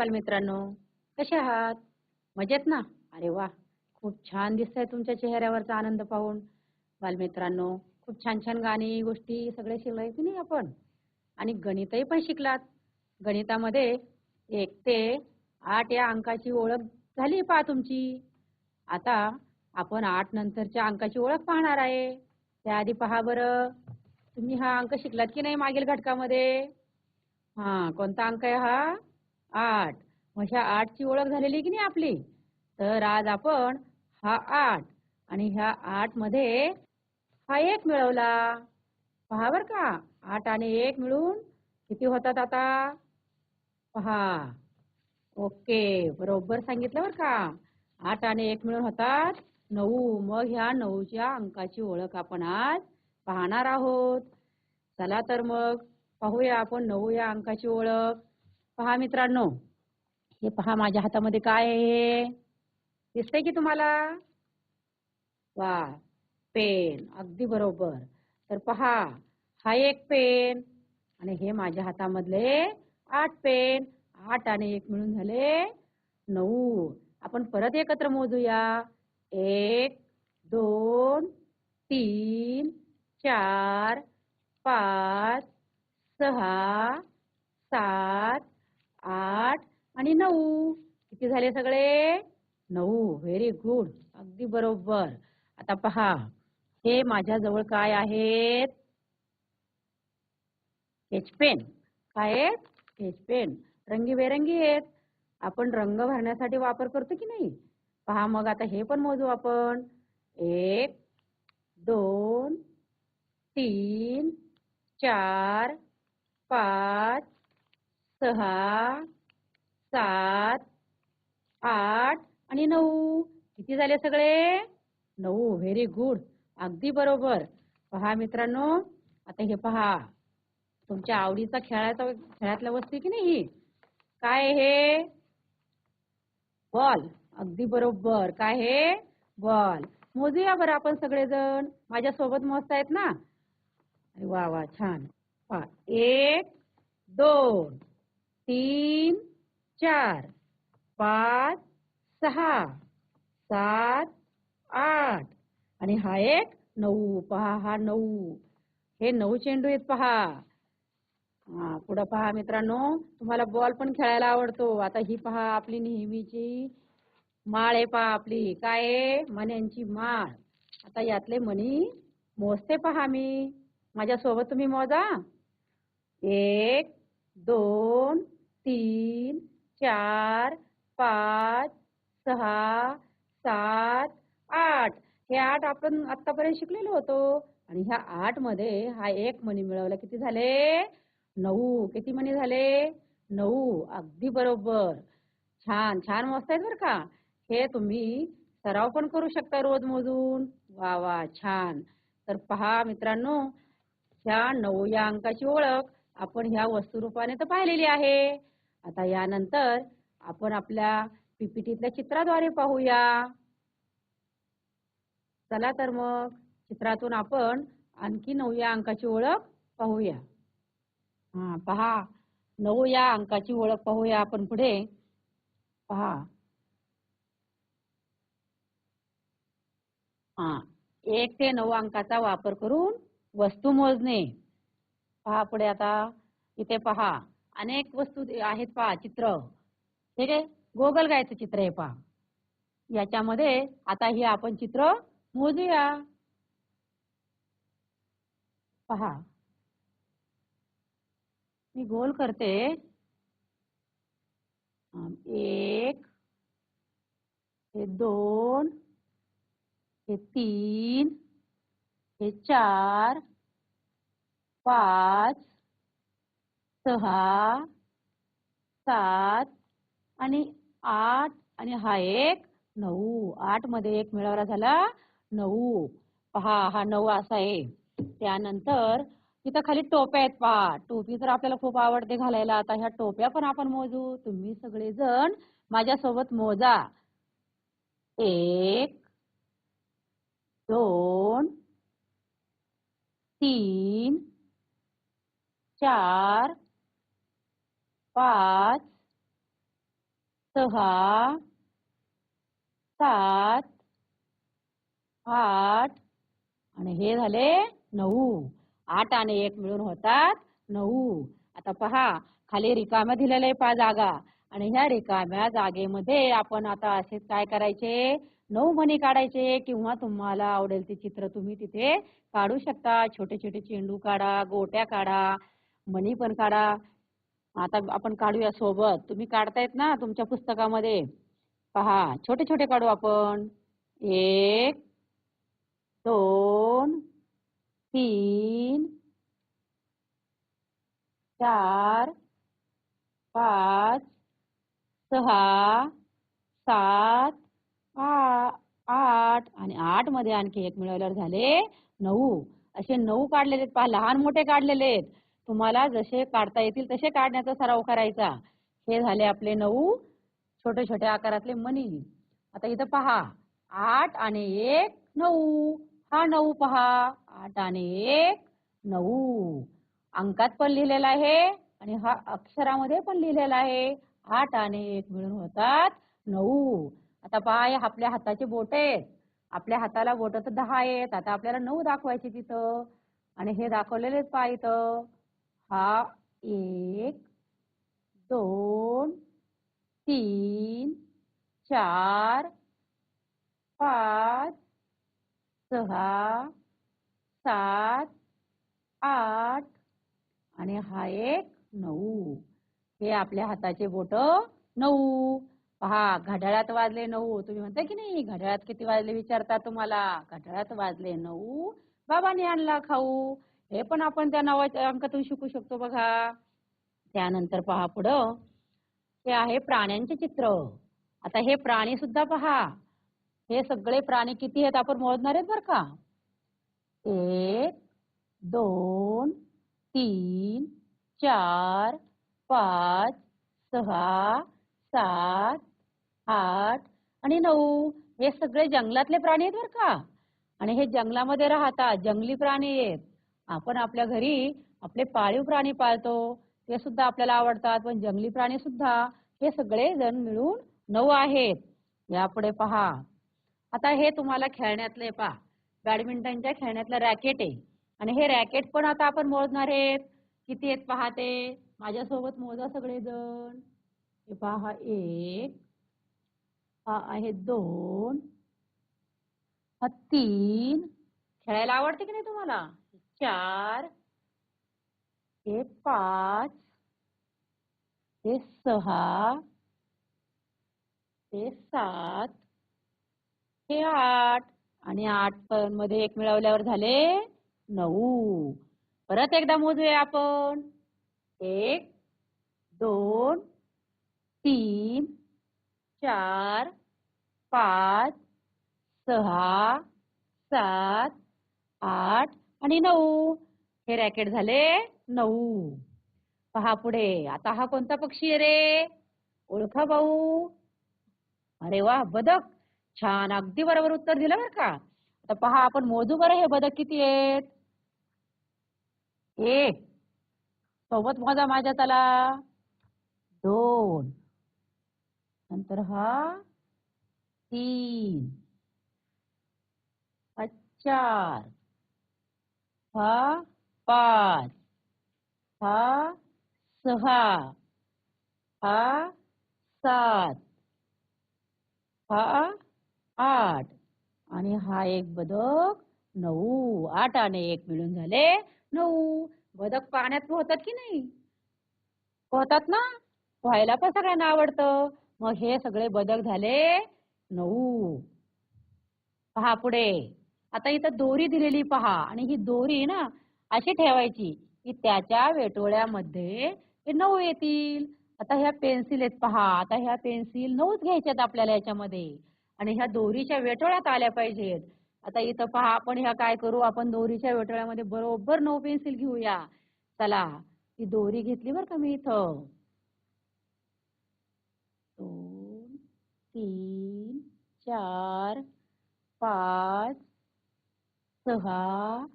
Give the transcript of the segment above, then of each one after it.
बालमित्रांनो कसे आहात? मजेत ना? अरे वा खूप छान दिसतंय तुमच्या चेहऱ्यावरचा आनंद पाहून. बालमित्रांनो खूप छान छान गाणी गोष्टी सगळे शिकलोय की नाही आपण? आणि गणितही पण शिकलात. गणितामध्ये एक ते आठ या अंकाची ओळख झाली पहा तुमची. आता आपण आठ नंतरच्या अंकाची ओळख पाहणार आहे. त्याआधी पहा बरं तुम्ही हा अंक शिकलात की नाही मागील घटकामध्ये? हा कोणता अंक आहे हा? आठ. मग ह्या आठची ओळख झालेली की नाही आपली? तर आज आपण हा आठ आणि ह्या आठमध्ये हा एक मिळवला. पहा बर का आठ आणि एक मिळून किती होतात आता? पहा. ओके बरोबर सांगितलं बर का. आठ आणि एक मिळून होतात नऊ. मग ह्या नऊच्या अंकाची ओळख आपण आज पाहणार आहोत. चला तर मग पाहूया आपण नऊ या अंकाची ओळख. पहा मित्रांनो हे पहा माझ्या हातामध्ये काय आहे दिसतंय की तुम्हाला? वा पेन अगदी बरोबर. तर पहा हा एक पेन आणि हे माझ्या हातामधले आठ पेन. आठ आणि एक मिळून झाले नऊ. आपण परत एकत्र मोजूया. एक दोन तीन चार पाच सहा सात आठ आणि नऊ. किती झाले सगळे? नऊ. व्हेरी गुड अगदी बरोबर. आता पहा हे माझ्या जवळ काय आहेत? स्केचपेन काय आहेत? पेन रंगीबेरंगी आहेत. आपण रंग भरण्यासाठी वापर करतो की नाही? पहा मग आता हे पण मोजू आपण. एक दोन तीन चार पाच सहा सात आठ आणि नऊ. किती झाले सगळे? नऊ. व्हेरी गुड अगदी बरोबर. पहा मित्रांनो आता हे पहा. तुमच्या आवडीचा खेळाचा खेळातल्या वस्तू की नाही ही? काय हे? बॉल. अगदी बरोबर. काय हे बॉल. मोजूया बरं आपण सगळेजण. माझ्या सोबत आहेत ना? अरे वा वा. छान. पहा. एक दोन. तीन चार पाच सहा सात आठ. आणि हा एक नऊ. पहा हा नऊ. हे नऊ चेंडू आहेत पहा. हा पुढं पहा मित्रांनो. तुम्हाला बॉल पण खेळायला आवडतो. आता ही पहा आपली नेहमीची माळ आहे पहा आपली. काय मण्यांची माळ. आता यातले मणी मोजते पहा मी. माझ्या सोबत तुम्ही मोजा. एक दोन तीन चार पाच सहा सात आठ. हे आठ आपण आतापर्यंत शिकलेलो होतो. आणि ह्या आठमध्ये हा एक मणी मिळवला. किती झाले? नऊ. किती मणी झाले? नऊ. अगदी बरोबर. छान. छान मस्त आहेत बरं का? हे तुम्ही सराव पण करू शकता रोज मोजून वा वा. छान. तर पहा मित्रांनो ह्या नऊ या अंकाची ओळख आपण ह्या वस्तुरूपाने तर पाहिलेली आहे. आता यानंतर आपण आपल्या पीपीटीतल्या चित्राद्वारे पाहूया. चला तर मग चित्रातून आपण आणखी नऊ या अंकाची ओळख पाहूया. हा पहा. नऊ या अंकाची ओळख पाहूया आपण पुढे. पहा. हा एक ते नऊ अंकाचा वापर करून वस्तू मोजणे. पहा पुढे आता. इथे पहा. अनेक वस्तू आहेत पहा चित्र. ठीक आहे गोगल गायचं चित्र आहे पहा. याच्यामध्ये आता हे आपण चित्र मोजूया. पहा. मी गोल करते. एक हे दोन हे तीन हे चार पाच सहा सात आणि आठ आणि हा एक नऊ. आठमध्ये एक मिळवला झाला नऊ. पहा हा नऊ असा आहे. त्यानंतर तिथं खाली टोप्या आहेत पहा. टोपी तर आपल्याला खूप आवडते घालायला आता ह्या टोप्या पण आपण मोजू. तुम्ही सगळेजण माझ्यासोबत मोजा. एक दोन तीन चार पाच सहा सात आठ आणि हे झाले नऊ. आठ आणि एक मिळून होतात नऊ. आता पहा खाली रिकाम्या दिलेल्या आहे जागा. आणि ह्या रिकाम्या जागेमध्ये आपण आता असे काय करायचे? नऊ मणी काढायचे किंवा तुम्हाला आवडेल ते चित्र तुम्ही तिथे काढू शकता. छोटे छोटे चेंडू काढा गोट्या काढा मणी पण काढा. आता आपण काढूया सोबत. तुम्ही काढतायत ना तुमच्या पुस्तकामध्ये. पहा छोटे छोटे काढू आपण. एक दोन तीन चार पाच सहा सात आठ आणि आठमध्ये आणखी एक मिळवल्यावर झाले नऊ. असे नऊ काढलेले आहेत. पहा लहान मोठे काढलेले आहेत. तुम्हाला जसे काढता येतील तसे काढण्याचा सराव करायचा. हे झाले आपले नऊ. छोटे छोटे आकारातले मणी. आता इथं पहा. आठ आणि एक नऊ. हा नऊ पहा. आठ आणि एक नऊ. अंकात पण लिहिलेला आहे आणि हा अक्षरामध्ये पण लिहिलेला आहे. आठ आणि एक मिळून होतात नऊ. आता पहा हे आपल्या हाताचे बोट आहेत. आपल्या हाताला बोट तर दहा आहेत. आता आपल्याला नऊ दाखवायचे तिथं. आणि हे दाखवलेलेच पहा इथं. हा एक दोन तीन चार पाच सहा सात आठ आणि हा एक नऊ. हे आपल्या हाताचे बोट नऊ. पहा घड्याळात वाजले नऊ. तुम्ही म्हणता की नाही घड्याळात किती वाजले विचारता तुम्हाला. घड्याळात वाजले नऊ. बाबाने आणला खाऊ. हे पण आपण त्या नावाच्या अंकातून शिकू शकतो बघा. त्यानंतर पहा पुढं. हे आहे प्राण्यांचे चित्र. आता हे प्राणी सुद्धा पहा. हे सगळे प्राणी किती आहेत आपण मोजणार आहेत बरं का? एक दोन तीन चार पाच सहा सात आठ आणि नऊ. हे सगळे जंगलातले प्राणी आहेत बरं का? आणि हे जंगलामध्ये राहतात जंगली प्राणी आहेत. आपण आपल्या घरी आपले पाळीव प्राणी पाळतो ते सुद्धा आपल्याला आवडतात. पण जंगली प्राणी सुद्धा हे सगळे जण मिळून नऊ आहेत. यापुढे पहा. आता हे तुम्हाला खेळण्यातले पहा बॅडमिंटनच्या खेळण्यातलं रॅकेट आहे. आणि हे रॅकेट पण आता आपण मोजणार आहेत. किती आहेत पाहते माझ्यासोबत मोजा सगळे जण हे पहा हा एक हा आहे दोन हा तीन. खेळायला आवडते की नाही तुम्हाला? चार हे पाच हे सहा हे सात हे आठ आणि आठ पण मध्ये एक मिळवल्यावर झाले नऊ. परत एकदा मोजूया आपण. एक दोन तीन चार पाच सहा सात आठ आणि नऊ. हे रॅकेट झाले नऊ. पहा पुढे. आता हा कोणता पक्षी आहे रे? ओळखा भाऊ. अरे वा बदक. छान. अगदी बरोबर उत्तर दिलं बरं का. आता पहा आपण मोजू बरं हे बदक किती आहेत. एक सोबत मोजा माझ्या त्याला. दोन. नंतर हा. तीन. चार. हा पाच हा सहा हा सात हा आठ. आणि हा एक बदक नऊ. आठ आणि एक मिळून झाले नऊ. बदक पाण्यात पोहतात की नाही? पोहतात ना? पोहायला पण सगळ्यांना आवडतं. मग हे सगळे बदक झाले नऊ. पहा पुढे. आता इथं दोरी दिलेली पहा. आणि ही दोरी ना अशी ठेवायची की त्याच्या वेटोळ्यामध्ये हे नऊ येतील. आता ह्या पेन्सिल आहेत पहा. आता ह्या पेन्सिल नऊच घ्यायच्यात आपल्याला याच्यामध्ये. आणि ह्या दोरीच्या वेटोळ्यात आल्या पाहिजेत. आता इथं पहा आपण ह्या काय करू? आपण दोरीच्या वेटोळ्यामध्ये बरोबर नऊ पेन्सिल घेऊया. चला ही दोरी घेतली बरं का मी इथं. दोन तीन चार पाच सहा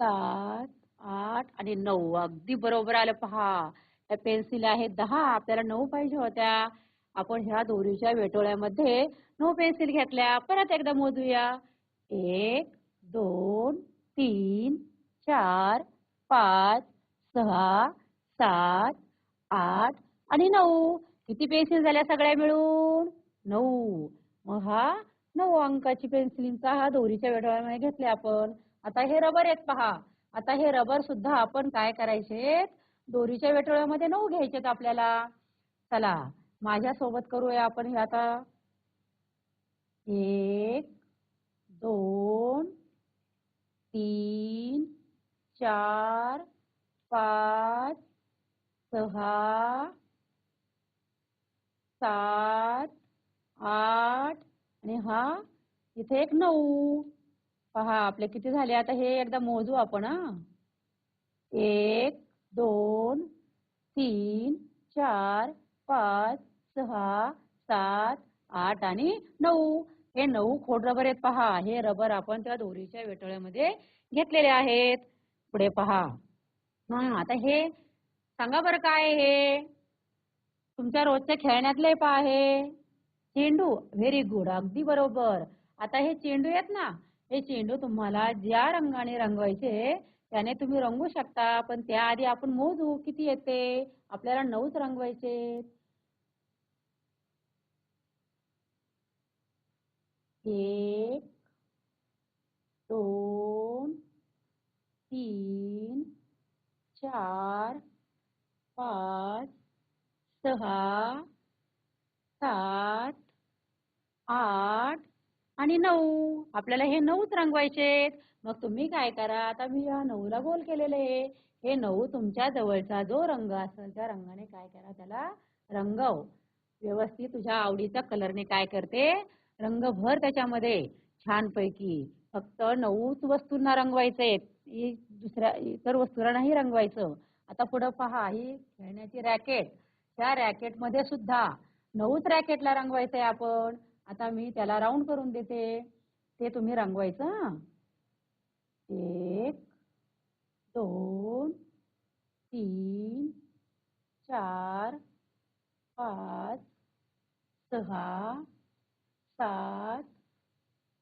सात आठ आणि नऊ. अगदी बरोबर आलं. पहा त्या पेन्सिल आहेत दहा. आपल्याला नऊ पाहिजे होत्या. आपण ह्या दोरीच्या वेटोळ्यामध्ये नऊ पेन्सिल घेतल्या. परत एकदा मोजूया. एक दोन तीन चार पाच सहा सात आठ आणि नऊ. किती पेन्सिल झाल्या सगळ्या मिळून? नऊ. मग हा नऊ अंकाची पेन्सिलींचा हा दोरीच्या वेटोळ्यामध्ये घेतले आपण. आता हे रबर आहेत पहा. आता हे रबर सुद्धा आपण काय करायचे दोरीच्या वेटोळ्यामध्ये नऊ घ्यायचेत आपल्याला. चला माझ्या सोबत करूया आपण हे आता. एक दोन तीन चार पाच सहा सात आठ आणि हा इथे एक नऊ. पहा आपले किती झाले? आता हे एकदा मोजू आपण हा. एक दोन तीन चार पाच सहा सात आठ आणि नऊ. हे नऊ खोड रबर आहेत पहा. हे रबर आपण त्या दोरीच्या वेटोळ्यामध्ये घेतलेले आहेत. पुढे पहा. हा आता हे सांगा बरं काय आहे हे? तुमच्या रोजच्या खेळण्यातले पहा हे. चेंडू व्हेरी गुड अगदी बरोबर. आता हे चेंडू आहेत ना हे चेंडू तुम्हाला ज्या रंगाने रंगवायचे त्याने तुम्ही रंगू शकता पण त्याआधी आपण मोजू किती येते? आपल्याला नऊच रंगवायचे एक दोन तीन चार पाच सहा सात आठ आणि नऊ. आपल्याला हे नऊच रंगवायचे मग तुम्ही काय करा? आता मी या नऊला गोल केलेले आहे. हे नऊ तुमच्या जवळचा जो रंग असेल त्या रंगाने काय करा? त्याला रंगव. व्यवस्थित तुझ्या आवडीचा कलरने काय करते? रंग भर त्याच्यामध्ये. छानपैकी. फक्त नऊच वस्तूंना रंगवायचंय दुसऱ्या इतर वस्तूला नाही रंगवायचं. आता पुढं पहा ही खेळण्याची रॅकेट. त्या रॅकेटमध्ये सुद्धा नऊच रॅकेटला रंगवायचंय आपण. आता मी त्याला राऊंड करून देते. ते तुम्ही रंगवायचं एक दोन तीन चार पाच सहा सात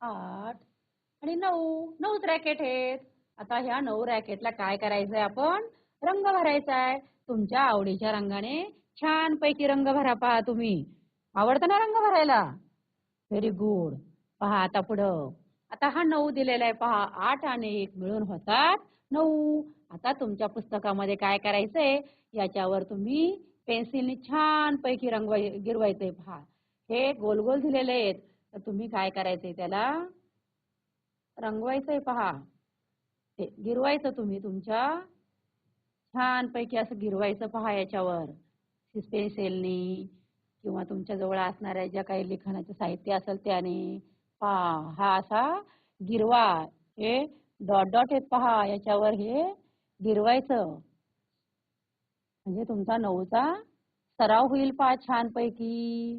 आठ आणि नऊ. नऊच रॅकेट आहेत. आता ह्या नऊ रॅकेटला काय करायचंय आपण? रंग भरायचा आहे तुमच्या आवडीच्या रंगाने छान पैकी रंग भरा पहा तुम्ही. आवडतं ना रंग भरायला? व्हेरी गुड पहा आता पुढं. आता हा नऊ दिलेला आहे. पहा आठ आणि एक मिळून होतात नऊ. आता तुमच्या पुस्तकामध्ये काय करायचंय? याच्यावर तुम्ही पेन्सिलने छान पैकी रंगवाय गिरवायचंय. पहा हे गोल गोल दिलेले आहेत. तर तुम्ही काय करायचंय त्याला? रंगवायचंय पहा. ते गिरवायचं तुम्ही तुमच्या. छान पैकी असं गिरवायचं पहा याच्यावर. पेन्सिलनी. किंवा तुमच्या जवळ असणाऱ्या ज्या काही लिखाणाचं साहित्य असेल त्याने पहा. हा असा गिरवा. हे डॉट डॉट येत पहा. याच्यावर हे गिरवायचं. म्हणजे तुमचा नऊचा सराव होईल पहा छानपैकी.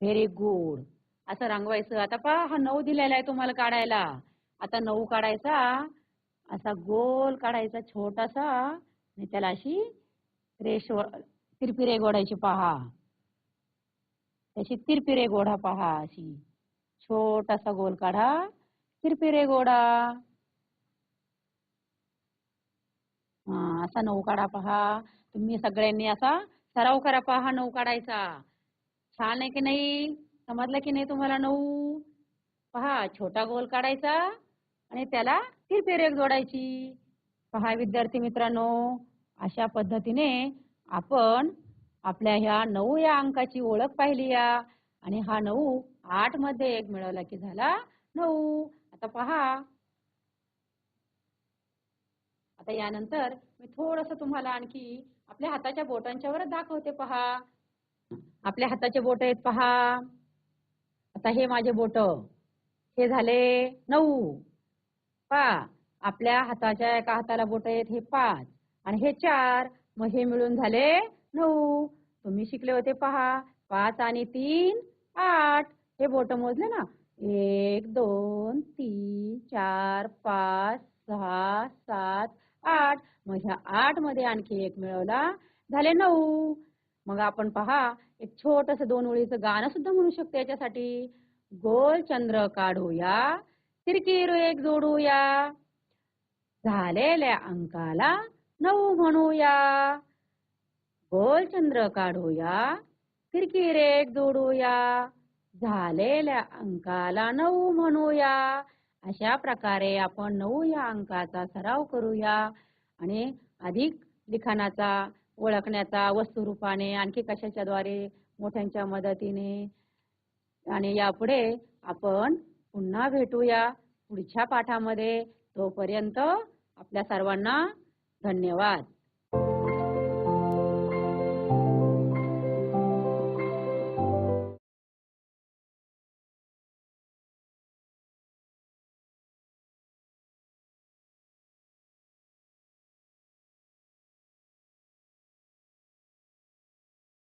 व्हेरी गुड असं रंगवायचं. आता पहा हा नऊ दिलेला आहे तुम्हाला काढायला. आता नऊ काढायचा. असा गोल काढायचा छोटासा. आणि त्याला अशी रेष तिरपिरे गोडायची पहा. त्याची तिरपिरे गोडा पहा अशी. छोटासा गोल काढा. तिरपिरे गोडा. हा असा नऊ काढा पहा. तुम्ही सगळ्यांनी असा सराव करा पहा नऊ काढायचा. छान आहे की नाही? समजलं की नाही तुम्हाला नऊ? पहा छोटा गोल काढायचा आणि त्याला तिरपिरे जोडायची. पहा विद्यार्थी मित्रांनो अशा पद्धतीने आपण आपल्या ह्या नऊ या अंकाची ओळख पाहिली या. आणि हा नऊ आठमध्ये एक मिळवला की झाला नऊ. आता पहा. आता यानंतर मी थोडस तुम्हाला आणखी आपल्या हाताच्या बोटांच्या वर दाखवते पहा. आपल्या हाताचे बोट आहेत पहा. आता हे माझे बोट. हे झाले नऊ. पहा. आपल्या हाताच्या एका हाताला बोट आहेत हे पाच. आणि हे चार. मग हे मिळून झाले नऊ तुम्ही शिकले होते पहा. पाच आणि तीन आठ. हे बोट मोजले ना? एक दोन तीन चार पाच सहा सात आठ. मग ह्या आठमध्ये आणखी एक मिळवला. झाले नऊ. मग आपण पहा. एक छोटस दोन ओळीचं गाणं सुद्धा म्हणू शकतो याच्यासाठी. गोल चंद्र काढूया. तिरकीर एक जोडूया. झालेल्या अंकाला नऊ म्हणूया. गोल चंद्र काढूया. फिरकी रेख जोडूया. झालेल्या अंकाला नऊ म्हणूया. अशा प्रकारे आपण नऊ या अंकाचा सराव करूया. आणि अधिक लिखाणाचा ओळखण्याचा वस्तुरूपाने आणखी कशाच्या द्वारे मोठ्यांच्या मदतीने आणि यापुढे आपण पुन्हा भेटूया पुढच्या पाठामध्ये. तोपर्यंत आपल्या सर्वांना धन्यवाद.